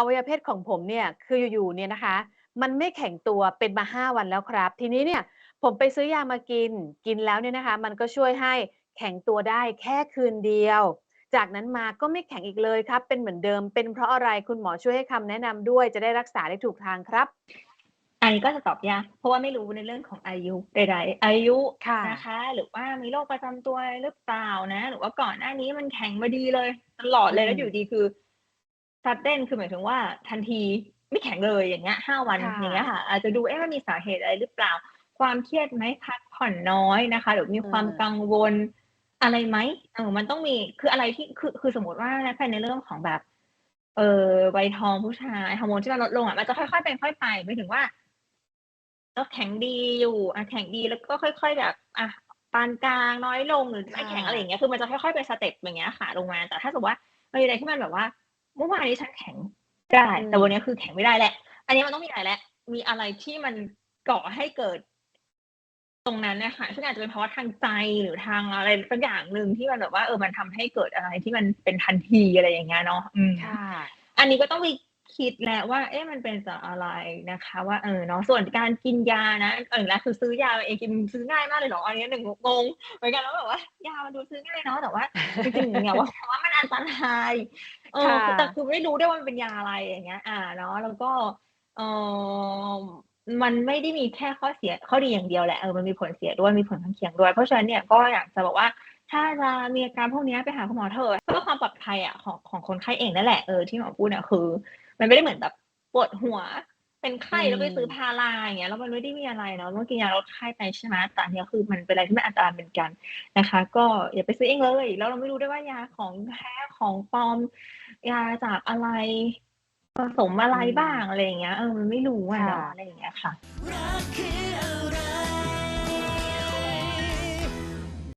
อวัยวะเพศของผมเนี่ยคืออยู่ๆเนี่ยนะคะ มันไม่แข็งตัวเป็นมา 5 วันแล้วครับ ทีนี้เนี่ยผมไปซื้อยามากินกินแล้วเนี่ยนะคะ มันก็ช่วยให้แข็งตัวได้แค่คืนเดียว จากนั้นมาก็ไม่แข็งอีกเลยครับ เป็นเหมือนเดิมเป็นเพราะอะไร?คุณหมอช่วยให้คำแนะนำด้วยจะได้รักษาได้ถูกทางครับอันนี้ก็จะตอบยากเพราะว่าไม่รู้ในเรื่องของอายุใดๆอายุค่ะนะคะ หรือว่ามีโรคประจำตัวอะไรหรือเปล่านะ หรือว่าก่อนหน้านี้มันแข็งมาดีเลย ตลอดอืเลยแล้วอยู่มดีๆคือ sudden คือหมายถึงว่าทันทีไม่แข็งเลยอย่างเงี้ย5วันค่อย่างเงี้ยะค่ะ อาจจะดูเอ๊ะมันมีสาเหตุอะไรหรือเปล่า?ความเครียดไหม?พักผ่อนน้อยนะคะหรือมีความเออกังวลอะไรไหม?เออมันต้องมีคืออะไรที่คือคือสมมุติว่านะคะในเรื่องของแบบ เอ่อวัยทองผู้ชายฮอร์โมนที่มันลดลงอะมันจะค่อยๆเป็นค่อยไปหมายถึงว่าก็แข็งดีอยู่อะแข็งดีแล้วก็ค่อย ๆ แบบอะปานกลางน้อยลงหรือคไม่่แข็งอะไรอย่าะงเงี้ยคือมันจะค่อยๆเป็นสเต็ปอย่างเงี้ยค่ะ ลงมาแต่ถ้าสมมุติว่ามันมีอะไรที่มันแบบว่า เมื่อวานนี้ฉันแข็งได้อืแต่วันนี้มคือแข็งไม่ได้แล้วอันนี้มันต้องมีอะไรแล้วมีอะไรที่มันก่อให้เกิด ตรงนั้นน่ะค่ะซึ่งอาจจะเป็นเพราะว่าทางใจหรือทางอะไรสักอย่างหนึ่งที่มันแบบว่าเออมันทำให้เกิดอะไรที่มันเป็นทันทีอะไรอย่างเงี้ยเนาะอืมค่ะ อันนี้ก็ต้องไป คิดแล้วว่า เอ๊ะมันเป็นจากอะไรนะคะ ว่าเออเนาะส่วนการกินยานะเอาอีกแล้วคือซื้อยาเองกินซื้อง่ายมากเลยเหรอ?อันนี้หนึ่งงงเหมือนกันว่าแบบว่ายามันดูซื้อง่ายเนาะแต่ว่าจริงๆอย่าว่าแต่ว่ามันอันตรายเอค่อคือแต่ะคือไม่รู้ด้วยว่ามันเป็นยาอะไรอย่างเงี้ยอาเนาะแล้วก็เอ่อมันไม่ได้มีแค่ข้อเสียข้อดีอย่างเดียวแหละเออมันมีผลเสียด้วยมีผลข้างเคียงด้วย เพราะฉะนั้นเนี่ยก็อยากจะบอกว่า ถ้าจะมีอาการพวกเนี้ยไปหาคุณหมอเถอะเพื่อความปลอดภัยอะของของคนไข้เองนั่นแหละเออที่หมอพูดเนี่ยคือ มันไม่ได้เหมือนแบบปวดหัว เป็นไขอื้แล้วไปซื้อมพาราอย่างเงี้ยแล้วมันไม่ได้มีอะไรเนาะต้องกินยาลดไข้ไปใช่ไหม?แต่อันเนี้ยคือมันเป็นอะไรที่มันอันตรายเหมือนกันนะคะ ก็อย่าไปซื้อเองเลย แล้วเราไม่รู้ด้วยว่ายาของแท้ของปลอม ยาจากอะไรผสมอะอืไรบ้างมอะไรอย่างเงี้ยเออมันไม่รู้คอะ่เนาะะอะไรอย่างเงี้ยค่ะรักคืออะ